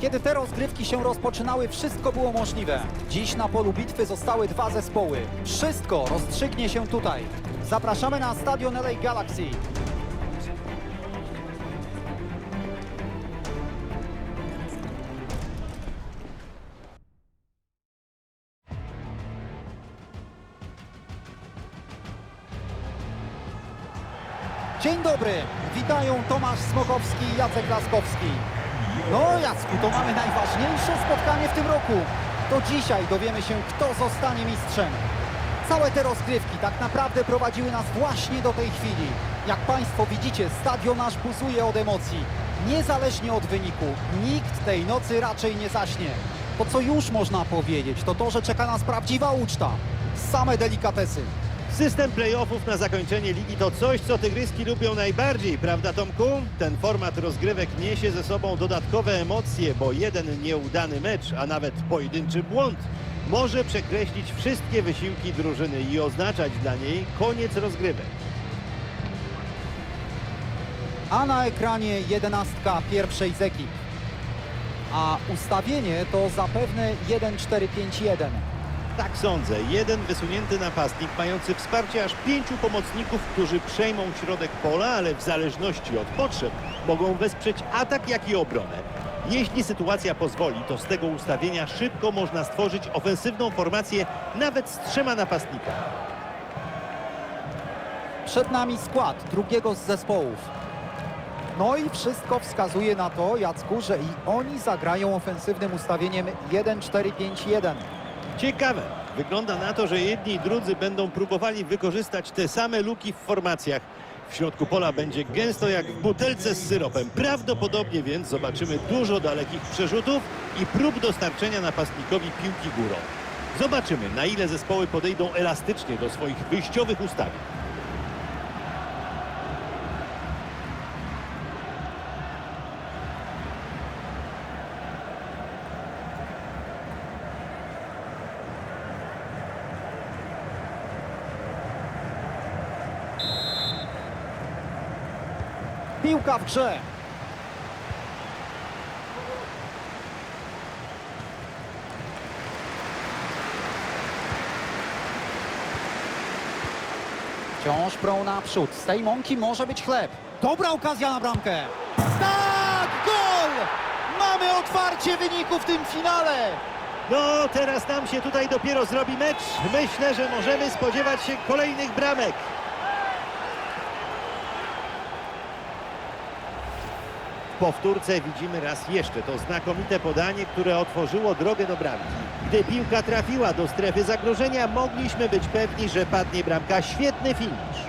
Kiedy te rozgrywki się rozpoczynały, wszystko było możliwe. Dziś na polu bitwy zostały dwa zespoły. Wszystko rozstrzygnie się tutaj. Zapraszamy na stadion LA Galaxy. Dzień dobry, witają Tomasz Smokowski i Jacek Laskowski. No Jacku, to mamy najważniejsze spotkanie w tym roku. To dzisiaj dowiemy się, kto zostanie mistrzem. Całe te rozgrywki tak naprawdę prowadziły nas właśnie do tej chwili. Jak Państwo widzicie, stadion aż buzuje od emocji. Niezależnie od wyniku, nikt tej nocy raczej nie zaśnie. To co już można powiedzieć, to to, że czeka nas prawdziwa uczta. Same delikatesy. System playoffów na zakończenie ligi to coś, co tygryski lubią najbardziej, prawda Tomku? Ten format rozgrywek niesie ze sobą dodatkowe emocje, bo jeden nieudany mecz, a nawet pojedynczy błąd może przekreślić wszystkie wysiłki drużyny i oznaczać dla niej koniec rozgrywek. a na ekranie jedenastka pierwszej z ekip. A ustawienie to zapewne 1-4-5-1. Tak sądzę, jeden wysunięty napastnik mający wsparcie aż pięciu pomocników, którzy przejmą środek pola, ale w zależności od potrzeb mogą wesprzeć atak jak i obronę. Jeśli sytuacja pozwoli, to z tego ustawienia szybko można stworzyć ofensywną formację nawet z trzema napastnikami. Przed nami skład drugiego z zespołów. No i wszystko wskazuje na to, Jacku, że i oni zagrają ofensywnym ustawieniem 1-4-5-1. Ciekawe. Wygląda na to, że jedni i drudzy będą próbowali wykorzystać te same luki w formacjach. W środku pola będzie gęsto jak w butelce z syropem. Prawdopodobnie więc zobaczymy dużo dalekich przerzutów i prób dostarczenia napastnikowi piłki górą. Zobaczymy, na ile zespoły podejdą elastycznie do swoich wyjściowych ustawień. Piłka w grze. Wciąż prą naprzód. Z tej mąki może być chleb. Dobra okazja na bramkę. Tak! Gol! Mamy otwarcie wyniku w tym finale. No, teraz nam się tutaj dopiero zrobi mecz. Myślę, że możemy spodziewać się kolejnych bramek. Powtórce widzimy raz jeszcze to znakomite podanie, które otworzyło drogę do bramki. Gdy piłka trafiła do strefy zagrożenia, mogliśmy być pewni, że padnie bramka. Świetny finisz.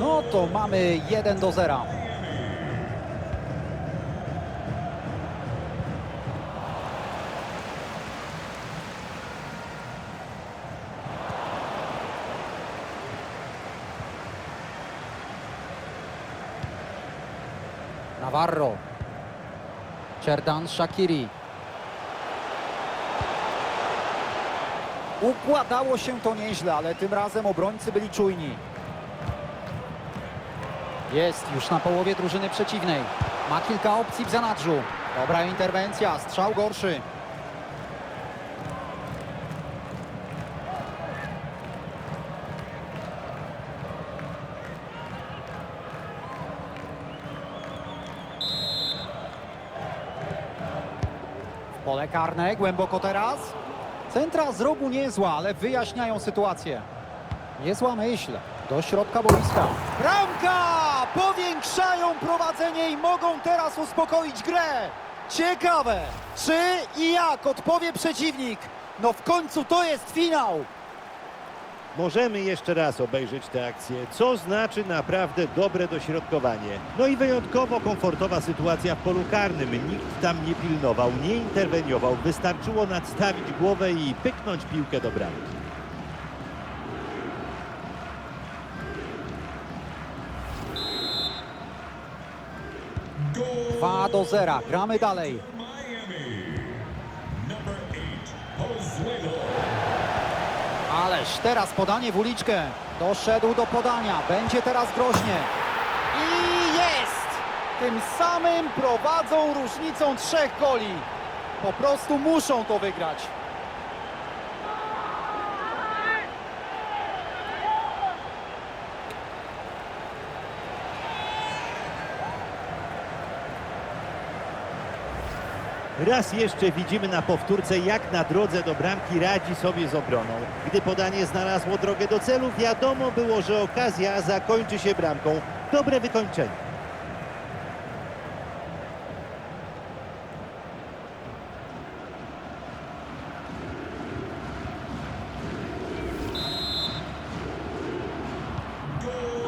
No to mamy 1 do 0. Navarro. Cerdan Shakiri. Układało się to nieźle, ale tym razem obrońcy byli czujni. Jest już na połowie drużyny przeciwnej. Ma kilka opcji w zanadrzu. Dobra interwencja, strzał gorszy. Pole karne, głęboko teraz. Centra z rogu niezła, ale wyjaśniają sytuację. Niezła myśl. Do środka boiska. Bramka! Powiększają prowadzenie i mogą teraz uspokoić grę. Ciekawe, czy i jak odpowie przeciwnik. No w końcu to jest finał. Możemy jeszcze raz obejrzeć tę akcję, co znaczy naprawdę dobre dośrodkowanie. No i wyjątkowo komfortowa sytuacja w polu karnym. Nikt tam nie pilnował, nie interweniował. Wystarczyło nadstawić głowę i pyknąć piłkę do bramki. Dwa do zera. Gramy dalej. Teraz podanie w uliczkę. Doszedł do podania. Będzie teraz groźnie. I jest! Tym samym prowadzą różnicą trzech goli. Po prostu muszą to wygrać. Raz jeszcze widzimy na powtórce, jak na drodze do bramki radzi sobie z obroną. Gdy podanie znalazło drogę do celu, wiadomo było, że okazja zakończy się bramką. Dobre wykończenie.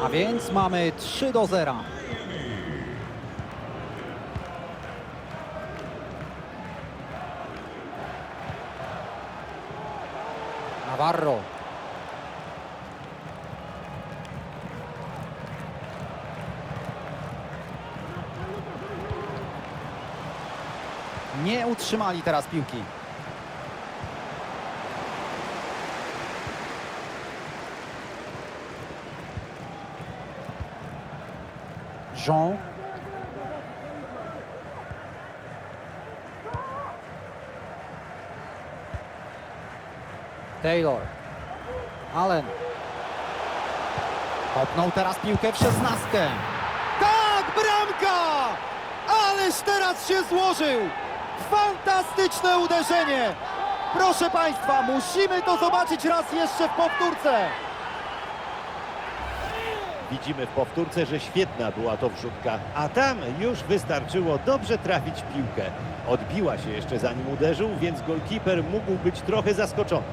A więc mamy 3 do 0. Navarro. Nie utrzymali teraz piłki. Jean. Taylor. Allen. Kopnął teraz piłkę w szesnastkę. Tak, bramka! Ależ teraz się złożył! Fantastyczne uderzenie! Proszę Państwa, musimy to zobaczyć raz jeszcze w powtórce. Widzimy w powtórce, że świetna była to wrzutka, a tam już wystarczyło dobrze trafić piłkę. Odbiła się jeszcze zanim uderzył, więc golkiper mógł być trochę zaskoczony.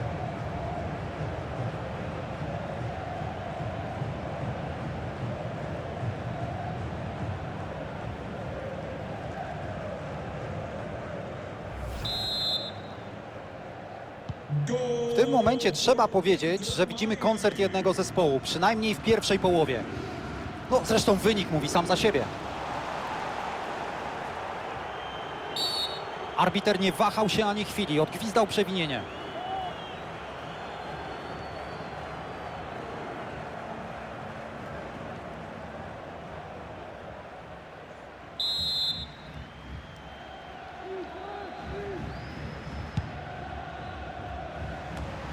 W tym momencie trzeba powiedzieć, że widzimy koncert jednego zespołu, przynajmniej w pierwszej połowie. No, zresztą wynik mówi sam za siebie. Arbiter nie wahał się ani chwili, odgwizdał przewinienie.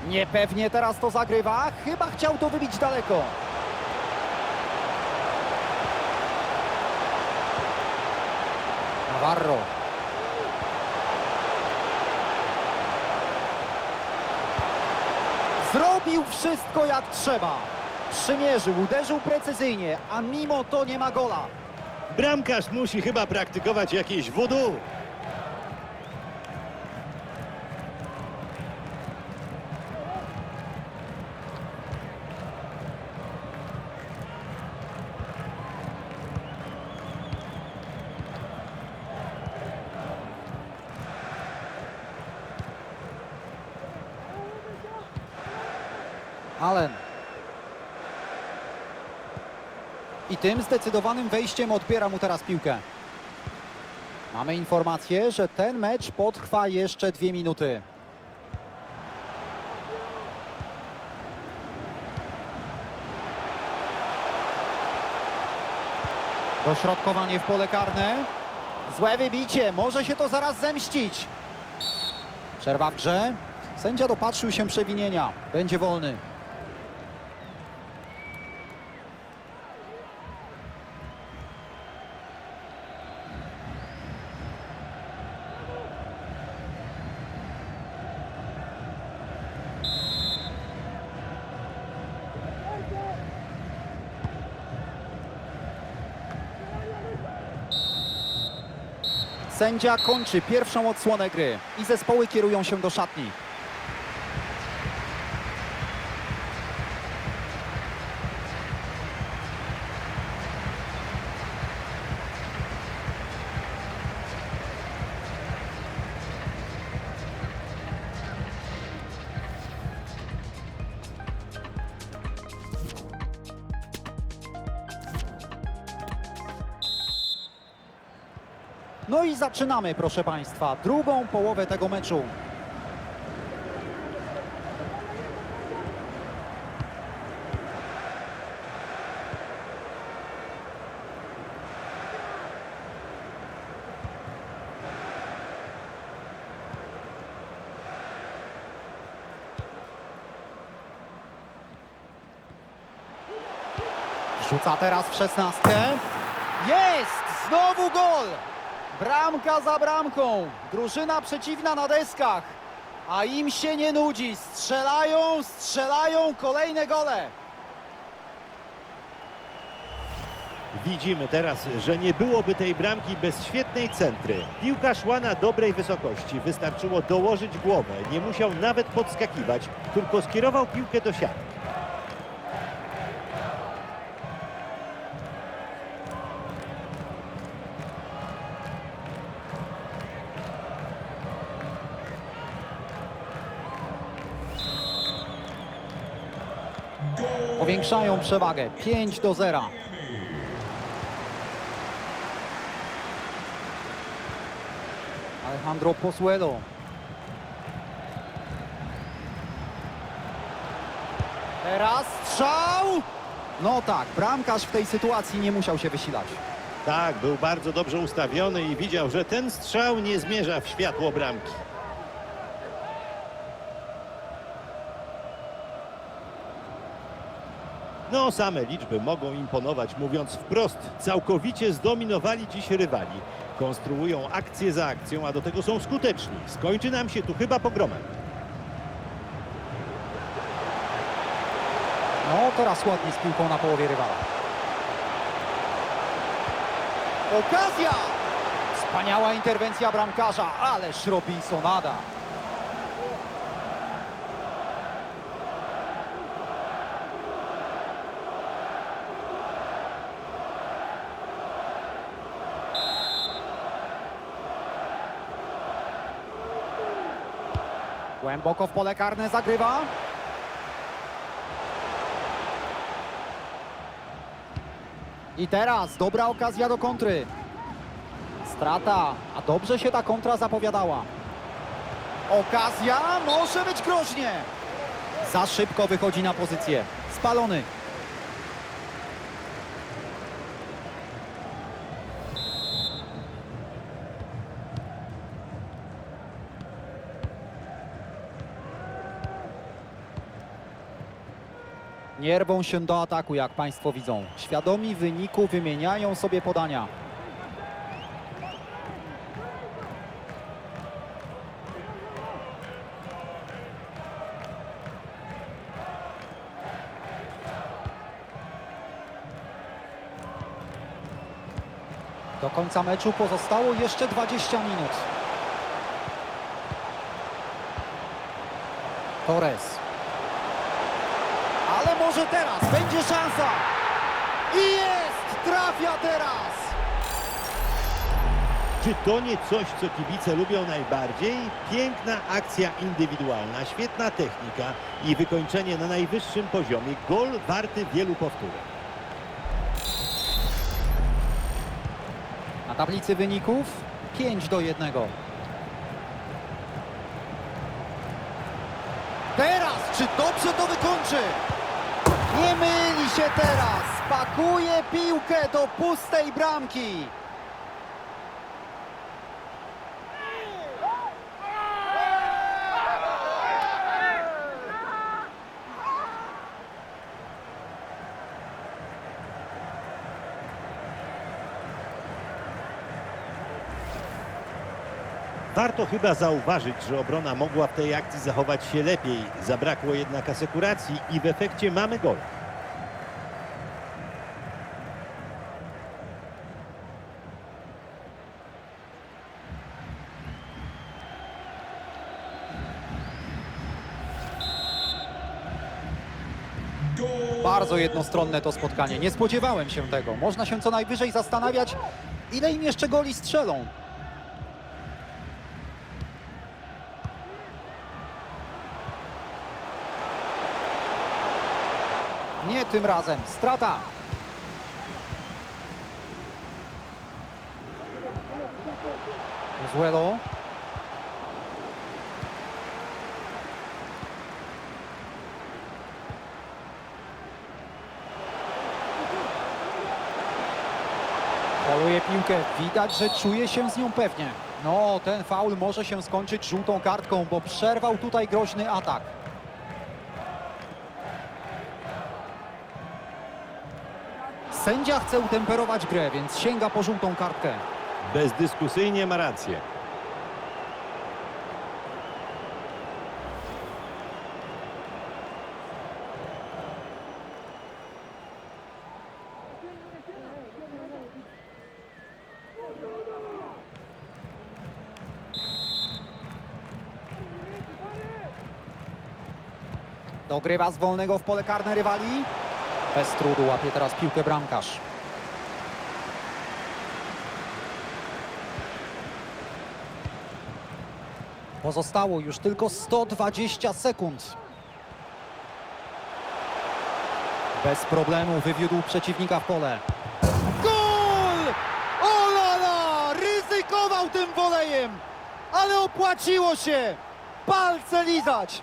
Niepewnie teraz to zagrywa, chyba chciał to wybić daleko. Navarro. Zrobił wszystko jak trzeba. Przymierzył, uderzył precyzyjnie, a mimo to nie ma gola. Bramkarz musi chyba praktykować jakieś voodoo. Allen. I tym zdecydowanym wejściem odbiera mu teraz piłkę. Mamy informację, że ten mecz potrwa jeszcze dwie minuty. Dośrodkowanie w pole karne. Złe wybicie, może się to zaraz zemścić. Przerwa w grze. Sędzia dopatrzył się przewinienia. Będzie wolny. Sędzia kończy pierwszą odsłonę gry i zespoły kierują się do szatni. No i zaczynamy, proszę Państwa, drugą połowę tego meczu. Rzuca teraz w szesnastkę. Jest! Znowu gol! Bramka za bramką. Drużyna przeciwna na deskach. A im się nie nudzi. Strzelają, strzelają kolejne gole. Widzimy teraz, że nie byłoby tej bramki bez świetnej centry. Piłka szła na dobrej wysokości. Wystarczyło dołożyć głowę. Nie musiał nawet podskakiwać, tylko skierował piłkę do siatki. Powiększają przewagę. 5 do 0. Alejandro Pozuelo. Teraz strzał! No tak, bramkarz w tej sytuacji nie musiał się wysilać. Tak, był bardzo dobrze ustawiony i widział, że ten strzał nie zmierza w światło bramki. No, same liczby mogą imponować, mówiąc wprost, całkowicie zdominowali dziś rywali. Konstruują akcję za akcją, a do tego są skuteczni. Skończy nam się tu chyba pogromem. No teraz ładnie z piłką na połowie rywala. Okazja! Wspaniała interwencja bramkarza, ależ Robinsonada. Głęboko w pole karne zagrywa. I teraz dobra okazja do kontry. Strata, a dobrze się ta kontra zapowiadała. Okazja może być groźnie. Za szybko wychodzi na pozycję. Spalony. Nie rwą się do ataku, jak Państwo widzą. Świadomi wyniku wymieniają sobie podania. Do końca meczu pozostało jeszcze 20 minut. Torres. Może teraz będzie szansa. I jest! Trafia teraz! Czy to nie coś, co kibice lubią najbardziej? Piękna akcja indywidualna, świetna technika i wykończenie na najwyższym poziomie. Gol warty wielu powtórek. Na tablicy wyników 5 do 1. Teraz, czy dobrze to wykończy? Nie myli się teraz. Pakuje piłkę do pustej bramki. Warto chyba zauważyć, że obrona mogła w tej akcji zachować się lepiej. Zabrakło jednak asekuracji i w efekcie mamy gol. Bardzo jednostronne to spotkanie. Nie spodziewałem się tego. Można się co najwyżej zastanawiać, ile im jeszcze goli strzelą. Nie tym razem. Strata. Zuelo. Piłkę. Widać, że czuje się z nią pewnie. No, ten faul może się skończyć żółtą kartką, bo przerwał tutaj groźny atak. Sędzia chce utemperować grę, więc sięga po żółtą kartkę. Bezdyskusyjnie ma rację. Dogrywa z wolnego w pole karne rywali. Bez trudu łapie teraz piłkę bramkarz. Pozostało już tylko 120 sekund. Bez problemu wywiódł przeciwnika w pole. Gol! O la la! Ryzykował tym wolejem, ale opłaciło się! Palce lizać!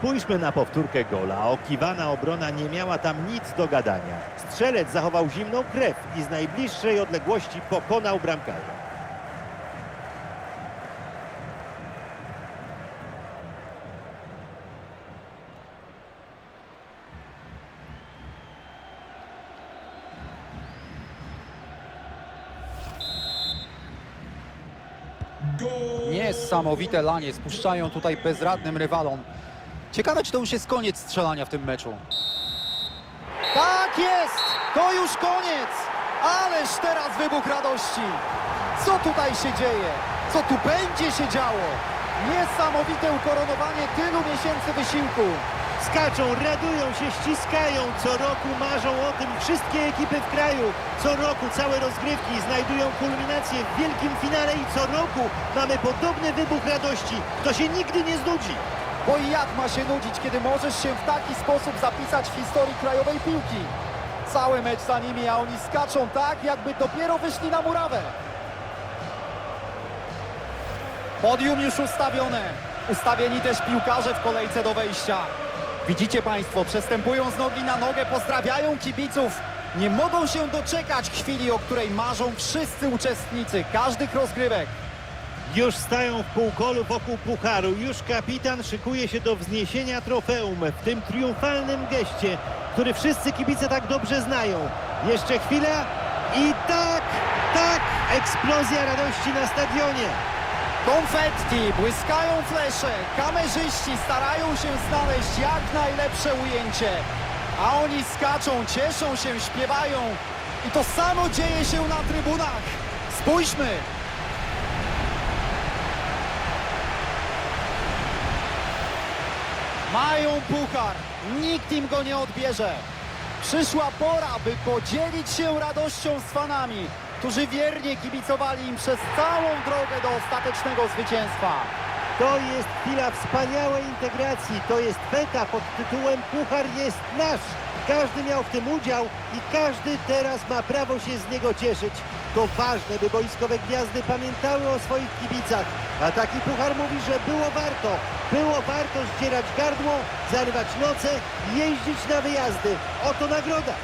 Spójrzmy na powtórkę gola. Okiwana obrona nie miała tam nic do gadania. Strzelec zachował zimną krew i z najbliższej odległości pokonał bramkarza. Niesamowite lanie spuszczają tutaj bezradnym rywalom. Ciekawe, czy to już jest koniec strzelania w tym meczu. Tak jest! To już koniec! Ależ teraz wybuch radości! Co tutaj się dzieje? Co tu będzie się działo? Niesamowite ukoronowanie tylu miesięcy wysiłku. Skaczą, radują się, ściskają. Co roku marzą o tym wszystkie ekipy w kraju. Co roku całe rozgrywki znajdują kulminację w wielkim finale i co roku mamy podobny wybuch radości. To się nigdy nie znudzi. Bo i jak ma się nudzić, kiedy możesz się w taki sposób zapisać w historii krajowej piłki? Cały mecz za nimi, a oni skaczą tak, jakby dopiero wyszli na murawę. Podium już ustawione. Ustawieni też piłkarze w kolejce do wejścia. Widzicie Państwo, przestępują z nogi na nogę, pozdrawiają kibiców. Nie mogą się doczekać chwili, o której marzą wszyscy uczestnicy każdych rozgrywek. Już stają w półkolu wokół pucharu. Już kapitan szykuje się do wzniesienia trofeum w tym triumfalnym geście, który wszyscy kibice tak dobrze znają. Jeszcze chwila i tak, tak, eksplozja radości na stadionie. Konfetti, błyskają flesze, kamerzyści starają się znaleźć jak najlepsze ujęcie. A oni skaczą, cieszą się, śpiewają. I to samo dzieje się na trybunach. Spójrzmy! Mają puchar, nikt im go nie odbierze. Przyszła pora, by podzielić się radością z fanami, którzy wiernie kibicowali im przez całą drogę do ostatecznego zwycięstwa. To jest chwila wspaniałej integracji. To jest beta pod tytułem Puchar jest nasz. Każdy miał w tym udział i każdy teraz ma prawo się z niego cieszyć. To ważne, by boiskowe gwiazdy pamiętały o swoich kibicach. A taki puchar mówi, że było warto. Było warto zdzierać gardło, zarywać noce, jeździć na wyjazdy. Oto nagroda.